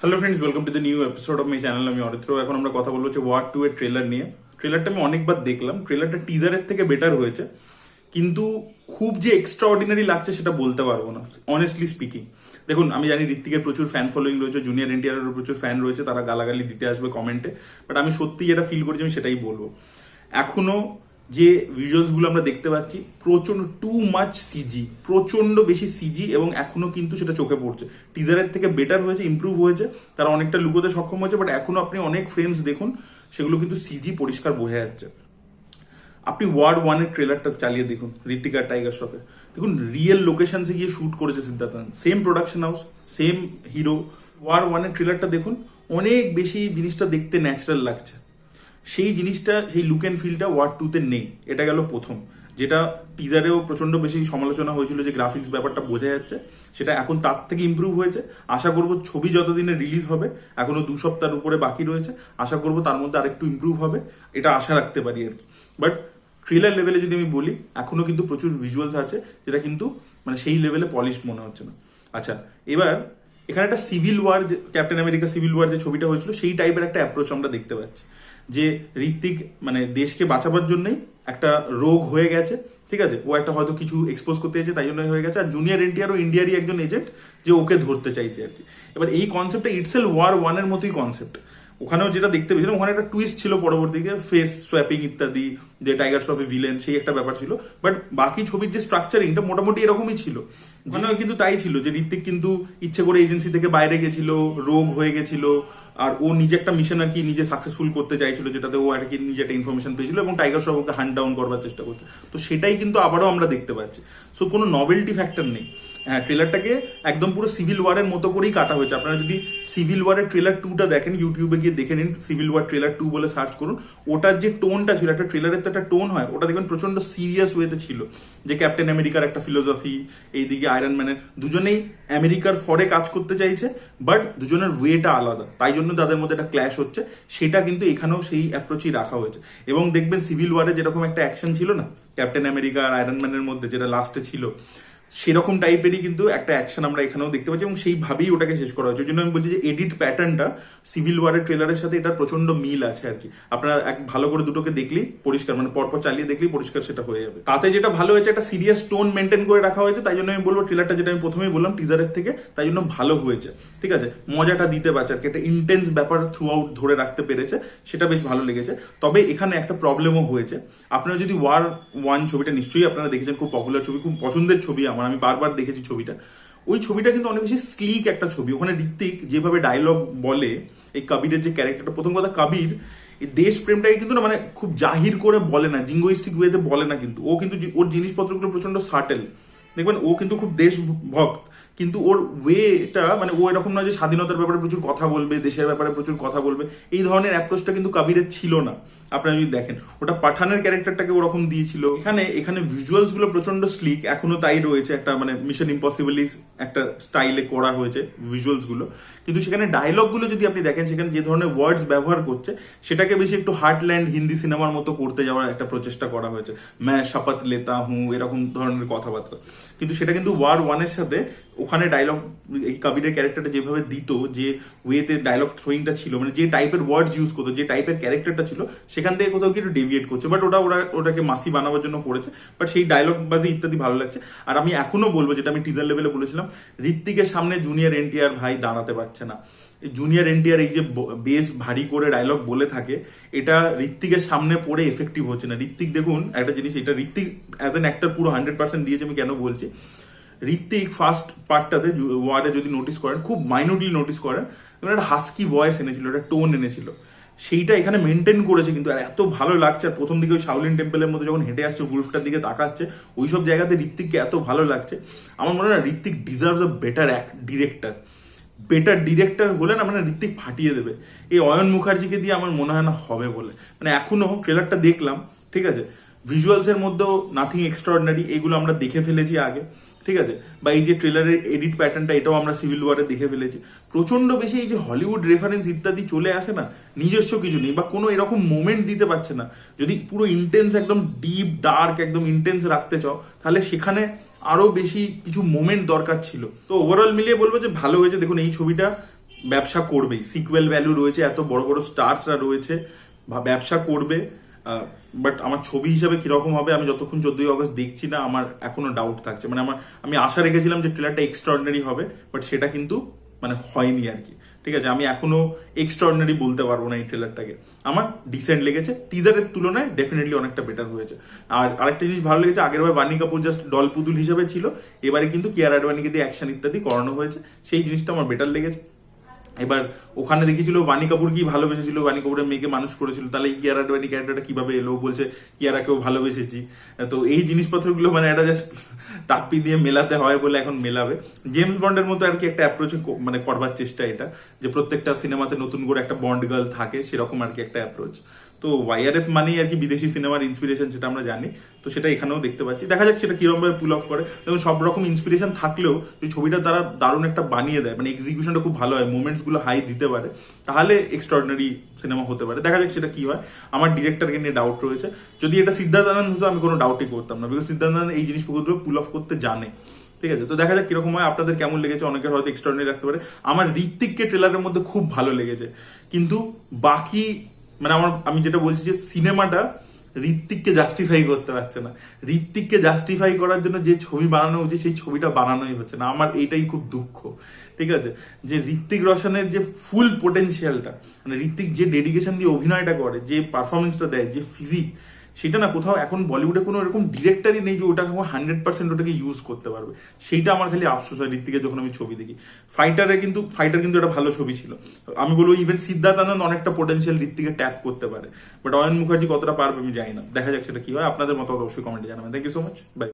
Hello friends welcome to the new episode of my channel আমি অরিত্র এখন আমরা কথা বলব হচ্ছে ওয়ার টু এর ট্রেলার নিয়ে। ট্রেলারটা আমি অনেকবার দেখলাম। ট্রেলারটা টিজারের থেকে বেটার হয়েছে। কিন্তু খুব যে এক্সট্রা অর্ডিনারি লাগছে সেটা বলতে পারব না অনেস্টলি স্পিকিং দেখুন, আমি জানি ঋত্বিকের প্রচুর ফ্যান ফলোয়িং রয়েছে জুনিয়র এনটিআরেরও প্রচুর ফ্যান রয়েছে, তারা গালাগালি দিতে আসবে কমেন্টে বাট আমি সত্যি যেটা ফিল করেছি আমি সেটাই বলব। এখনও যে ভিজুয়ালসগুলো আমরা দেখতে পাচ্ছি প্রচণ্ড টু মাচ সিজি প্রচণ্ড বেশি সিজি এবং এখনও কিন্তু সেটা চোখে পড়ছে। টিজারের থেকে বেটার হয়েছে ইমপ্রুভ হয়েছে, তারা অনেকটা লুকোতে সক্ষম হয়েছে বাট এখনও আপনি অনেক ফ্রেমস দেখুন, সেগুলো কিন্তু সিজি পরিষ্কার বোঝা যাচ্ছে আপনি ওয়ার্ড ওয়ানের ট্রেলারটা চালিয়ে দেখুন ঋতিকার টাইগার শ্রফের দেখুন রিয়েল লোকেশনসে গিয়ে শুট করেছে Siddharth same production house same hero war ওয়ানের ট্রেলারটা দেখুন, অনেক বেশি জিনিসটা দেখতে ন্যাচারাল লাগছে। সেই জিনিসটা, সেই লুক অ্যান্ড ফিলটা ওয়ার্ড টুতে নেই। এটা গেল প্রথম। যেটা টিজারেও প্রচণ্ড বেশি সমালোচনা হয়েছিল যে গ্রাফিক্স ব্যাপারটা বোঝা যাচ্ছে, সেটা এখন তার থেকে ইমপ্রুভ হয়েছে। আশা করব ছবি যতদিনে রিলিজ হবে, এখনও দু সপ্তাহের উপরে বাকি রয়েছে। আশা করব তার মধ্যে আরেকটু ইমপ্রুভ হবে, এটা আশা রাখতে পারি আর কি। বাট ট্রেলার লেভেলে যদি আমি বলি, এখনও কিন্তু প্রচুর ভিজুয়ালস আছে, যেটা কিন্তু মানে সেই লেভেলে পলিশ মনে হচ্ছে না। আচ্ছা এবার এখানে একটা civil war captain America civil war যে ছবিটা হয়েছিল, সেই টাইপের একটা অ্যাপ্রোচ আমরা দেখতে পাচ্ছি। যে ঋত্বিক মানে দেশকে বাঁচাবার জন্যই একটা রোগ হয়ে গেছে, ঠিক আছে? ও একটা হয়তো কিছু এক্সপোজ করতে চাইছে তাই জন্য হয়ে গেছে। আর জুনিয়র এনটিআর ও ইন্ডিয়ারই একজন এজেন্ট যে ওকে ধরতে চাইছে আর কি। এবার এই কনসেপ্টটা ইটসেল ওয়ার ওয়ানের মতোই কনসেপ্ট ওখানেও যেটা দেখতে পেয়েছিলাম ওখানে একটা টুইস্ট ছিল পরবর্তীতে ফেস সোয়াপিং ইত্যাদি যে টাইগার শ্রফে ভিলেন সেই একটা ব্যাপার ছিল। বাট বাকি ছবির যে স্ট্রাকচারিংটা মোটামুটি এরকমই ছিল। ওখানেও কিন্তু তাই ছিল যে ঋত্বিক কিন্তু ইচ্ছে করে এজেন্সি থেকে বাইরে গেছিল রোগ হয়ে গেছিল আর ও নিজে একটা মিশন আর কি নিজে সাকসেসফুল করতে চাইছিল যেটাতে ও আর কি নিজে একটা ইনফরমেশন পেয়েছিল এবং টাইগার শ্রফ ওকে হ্যান্ড ডাউন করবার চেষ্টা করছে। তো সেটাই কিন্তু আবারও আমরা দেখতে পাচ্ছি। সো কোনো নভেলটি ফ্যাক্টর নেই। হ্যাঁ ট্রেলারটাকে একদম পুরো সিভিল ওয়ারের মতো করেই কাটা হয়েছে। আপনারা যদি সিভিল ওয়ারের ট্রেলার টুটা দেখেন ইউটিউবে গিয়ে দেখে নিন সিভিল ওয়ার ট্রেলার টু বলে সার্চ করুন। ওটার যে টোনটা ছিল, একটা ট্রেলারের তো একটা টোন হয়, ওটা দেখবেন প্রচণ্ড সিরিয়াস ওয়েতে ছিল। যে ক্যাপ্টেন আমেরিকার একটা ফিলোসফি এইদিকে আয়রন ম্যানের দুজনেই আমেরিকার ফরে কাজ করতে চাইছে বাট দুজনের ওয়েটা আলাদা। তাই জন্য তাদের মধ্যে একটা ক্ল্যাশ হচ্ছে। সেটা কিন্তু এখানেও সেই অ্যাপ্রোচই রাখা হয়েছে। এবং দেখবেন সিভিল ওয়ারে যেরকম একটা অ্যাকশন ছিল না ক্যাপ্টেন আমেরিকা আর আয়রন ম্যানের মধ্যে, যেটা লাস্টে ছিল সেরকম টাইপেরই কিন্তু একটা অ্যাকশন আমরা এখানেও দেখতে পাচ্ছি এবং সেইভাবেই ওটাকে শেষ করা হয়েছে। ওই জন্য আমি বলছি যে এডিট প্যাটার্নটা সিভিল ওয়ারের ট্রেলারের সাথে এটা প্রচণ্ড মিল আছে আর কি। আপনারা এক ভালো করে দুটোকে দেখলেই পরিষ্কার মানে পরপর চালিয়ে দেখলেই পরিষ্কার সেটা হয়ে যাবে। তাতে যেটা ভালো হয়েছে, একটা সিরিয়াস টোন মেনটেন করে রাখা হয়েছে, তাই জন্য আমি বলব ট্রেলারটা যেটা আমি প্রথমেই বললাম টিজারের থেকে, তাই জন্য ভালো হয়েছে। ঠিক আছে? মজাটা দিতে পারছে আর কি। একটা ইন্টেন্স ব্যাপার থ্রু আউট ধরে রাখতে পেরেছে, সেটা বেশ ভালো লেগেছে। তবে এখানে একটা প্রবলেমও হয়েছে। আপনারা যদি ওয়ার ওয়ান ছবিটা নিশ্চয়ই আপনারা দেখেছেন, খুব পপুলার ছবি, খুব পছন্দের ছবি আমার। আমি বারবার দেখেছি ছবিটা, ওই ছবিটা কিন্তু অনেক বেশি স্লিক একটা ছবি। ওখানে ঋত্বিক যেভাবে ডায়লগ বলে, এই কবিরের যে ক্যারেক্টারটা প্রথম কথা কবির, এই দেশপ্রেমটাকে কিন্তু না মানে খুব জাহির করে বলে না জিঙ্গোইস্টিক ওয়েতে বলে না কিন্তু। ও কিন্তু ওর জিনিসপত্রগুলো প্রচণ্ড সাটেল দেখবেন, ও কিন্তু খুব দেশভক্ত, কিন্তু ওর ওয়েটা মানে ও এরকম নয় যে স্বাধীনতার ব্যাপারে প্রচুর কথা বলবে, দেশের ব্যাপারে প্রচুর কথা বলবে। এই ধরনের অ্যাপ্রোচটা কিন্তু কবিরের ছিল না। আপনারা যদি দেখেন, ওটা পাঠানের ক্যারেক্টারটাকে ওরকম দিয়েছিল। এখানে এখানে ভিজুয়ালসগুলো প্রচণ্ড স্লিক এখনও তাই রয়েছে একটা মানে মিশন ইম্পসিবলি একটা স্টাইলে করা হয়েছে ভিজুয়ালসগুলো। কিন্তু সেখানে ডায়লগগুলো যদি আপনি দেখেন, সেখানে যে ধরনের ওয়ার্ডস ব্যবহার করছে, সেটাকে বেশি একটু হার্টল্যান্ড হিন্দি সিনেমার মতো করতে যাওয়ার একটা প্রচেষ্টা করা হয়েছে। ম্যা শপথ লেতা হুঁ এরকম ধরনের কথাবার্তা। কিন্তু সেটা কিন্তু ওয়ার ওয়ানের সাথে ওখানে ডায়লগ এই কবিরের ক্যারেক্টারটা যেভাবে দিত, যে ওয়েতে ডায়লগ থ্রোয়িংটা ছিল মানে যে টাইপের ওয়ার্ডস ইউজ করতো, যে টাইপের ক্যারেক্টারটা ছিল সেখান থেকে কোথাও কি একটু ডেভিয়েট করছে। বাট ওটা, ওরা, ওটাকে মাসি বানাবার জন্য করেছে। বাট সেই ডায়লগ বাজি ইত্যাদি ভালো লাগছে। আর আমি এখনও বলব, যেটা আমি টিজার লেভেলে বলেছিলাম, ঋত্বিকের সামনে জুনিয়র এনটিআর ভাই দাঁড়াতে পারছে না। জুনিয়র এনটিআর এই যে বেশ ভারী করে ডায়লগ বলে থাকে, এটা ঋত্বিকের সামনে পড়ে এফেক্টিভ হচ্ছে না। ঋত্বিক দেখুন, একটা জিনিস, এটা ঋত্বিক অ্যাজ অ্যান অ্যাক্টর পুরো হান্ড্রেড পার্সেন্ট দিয়েছে, আমি কেন বলছি? ঋত্বিক ফার্স্ট পার্টটাতে ওয়ার্ডে যদি নোটিস করেন, খুব মাইনরলি নোটিস করেন একটা হাস্কি ভয়েস এনেছিল, একটা টোন এনেছিল। সেইটা এখানে মেনটেন করেছে কিন্তু আর এত ভালো লাগছে। আর প্রথম দিকে ওই শাওলিন টেম্পলের মধ্যে যখন হেঁটে আসছে উলফটার দিকে তাকাচ্ছে ওই সব জায়গাতে ঋত্বিককে এত ভালো লাগছে। আমার মনে হয় Hrithik deserve a better director better director হলে না মানে ঋত্বিক ফাটিয়ে দেবে। এই অয়ন মুখার্জিকে দিয়ে আমার মনে হয় না হবে বলে। মানে এখনও ট্রেলারটা দেখলাম, ঠিক আছে? ভিজুয়ালসের মধ্যেও নাথিং এক্সট্রাঅর্ডিনারি এগুলো আমরা দেখে ফেলেছি আগে। ঠিক আছে? বা এই যে ট্রেলারের এডিট প্যাটার্নটা এটাও আমরা সিভিল ওয়ারে দেখে ফেলেছি। প্রচণ্ড বেশি এই যে হলিউড রেফারেন্স ইত্যাদি চলে আসে না, নিজস্ব কিছু নেই, বা কোনো এরকম মোমেন্ট দিতে পারছে না। যদি পুরো ইন্টেন্স একদম ডিপ ডার্ক একদম ইন্টেন্স রাখতে চাও, তাহলে সেখানে আরও বেশি কিছু মোমেন্ট দরকার ছিল। তো ওভারঅল মিলিয়ে বলব যে ভালো হয়েছে। দেখুন, এই ছবিটা ব্যবসা করবেই। সিকুয়েল ভ্যালু রয়েছে, এত বড় বড় স্টার্সরা রয়েছে, বা ব্যবসা করবে। বাট আমার ছবি হিসাবে কীরকম হবে আমি যতক্ষণ চোদ্দই অগস্ট দেখছি না, আমার এখনও ডাউট থাকছে। মানে আমার, আমি আশা রেখেছিলাম যে ট্রেলারটা এক্সট্রাঅর্ডিনারি হবে বাট সেটা কিন্তু মানে হয়নি আর কি। ঠিক আছে, আমি এখনও এক্সট্রাঅর্ডিনারি বলতে পারব না এই ট্রেলারটাকে আমার ডিসেন্ট লেগেছে। টিজারের তুলনায় ডেফিনেটলি অনেকটা বেটার হয়েছে। আর আরেকটা জিনিস ভালো লেগেছে, আগের বার বানি কাপুর জাস্ট ডল পুতুল হিসেবে ছিল, এবারে কিন্তু কেয়ার আডবানিকে দিয়ে অ্যাকশন ইত্যাদি করানো হয়েছে। সেই জিনিসটা আমার বেটার লেগেছে। এবার ওখানে দেখেছিল বানি কাপুর কি ভালোবেসেছিল? বানি কাপুরের মেয়েকে মানুষ করেছিল। তাহলে কিয়ারা আডবাণী ক্যারেক্টারটা কীভাবে এলো? বলছে বলছে কিয়ারাকেও ভালোবেসেছি। তো এই জিনিসপত্রগুলো মানে একটা জাস্ট তাপ্পি দিয়ে মেলাতে হয় বলে এখন মেলাবে। জেমস বন্ডের মতো আর কি একটা অ্যাপ্রোচ মানে করবার চেষ্টা এটা, যে প্রত্যেকটা সিনেমাতে নতুন করে একটা বন্ড গার্ল থাকে, সেরকম আর কি একটা অ্যাপ্রোচ তো ওয়াইআরএফ মানেই আর কি বিদেশি সিনেমার ইন্সপিরেশন সেটা আমরা জানি। তো সেটা এখানেও দেখতে পাচ্ছি। দেখা যাক সেটা কীরকম ভাবে পুল অফ করে। এবং সব রকম ইন্সপিরেশন থাকলেও যদি ছবিটা তারা দারুণ একটা বানিয়ে দেয় মানে এক্সিকিউশনটা খুব ভালো হয় মোমেন্টসগুলো হাই দিতে পারে, তাহলে এক্সট্রাঅর্ডিনারি সিনেমা হতে পারে। দেখা যাক সেটা কি হয়। আমার ডিরেক্টরকে নিয়ে ডাউট রয়েছে। যদি এটা সিদ্ধার্থ আনন্দ হতো, আমি কোনো ডাউটই করতাম না বিকজ সিদ্ধার্থ আনন্দ এই জিনিসগুলো পুল অফ করতে জানে। ঠিক আছে? তো দেখা যাক কীরকম হয়। আপনাদের কেমন লেগেছে? অনেকের হয়তো এক্সট্রাঅর্ডিনারি রাখতে পারে। আমার ঋত্বিককে ট্রেলারের মধ্যে খুব ভালো লেগেছে। কিন্তু বাকি মানে আমার, আমি যেটা বলছি যে সিনেমাটা ঋত্বিককে জাস্টিফাই করতে পারছে না। ঋত্বিককে জাস্টিফাই করার জন্য যে ছবি বানানো হচ্ছে সেই ছবিটা বানানোই হচ্ছে না। আমার এইটাই খুব দুঃখ, ঠিক আছে? যে ঋত্বিক রোশনের যে ফুল পোটেন্সিয়ালটা মানে ঋত্বিক যে ডেডিকেশন দিয়ে অভিনয়টা করে, যে পারফরমেন্সটা দেয়, যে ফিজিক সেটা না কোথাও এখন বলিউডে কোনো এরকম ডিরেক্টরই নেই যে ওটাকে হান্ড্রেড পার্সেন্ট ওটাকে ইউজ করতে পারবে। সেইটা আমার খালি আফসোস হয় ঋত্বিকের যখন আমি ছবি দেখি। ফাইটারে কিন্তু ফাইটার কিন্তু একটা ভালো ছবি ছিল। আমি বলব ইভেন সিদ্ধার্থ আনন্দ অনেকটা পোটেন্সিয়াল ঋত্বিকে ট্যাপ করতে পারে। বাট অয়ন মুখার্জি কতটা পারবে আমি জানি না। দেখা যাক সেটা কি হয়। আপনাদের মতো অবশ্যই কমেন্টে জানাবেন। Thank you so much bye